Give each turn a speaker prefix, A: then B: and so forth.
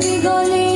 A: বিগলে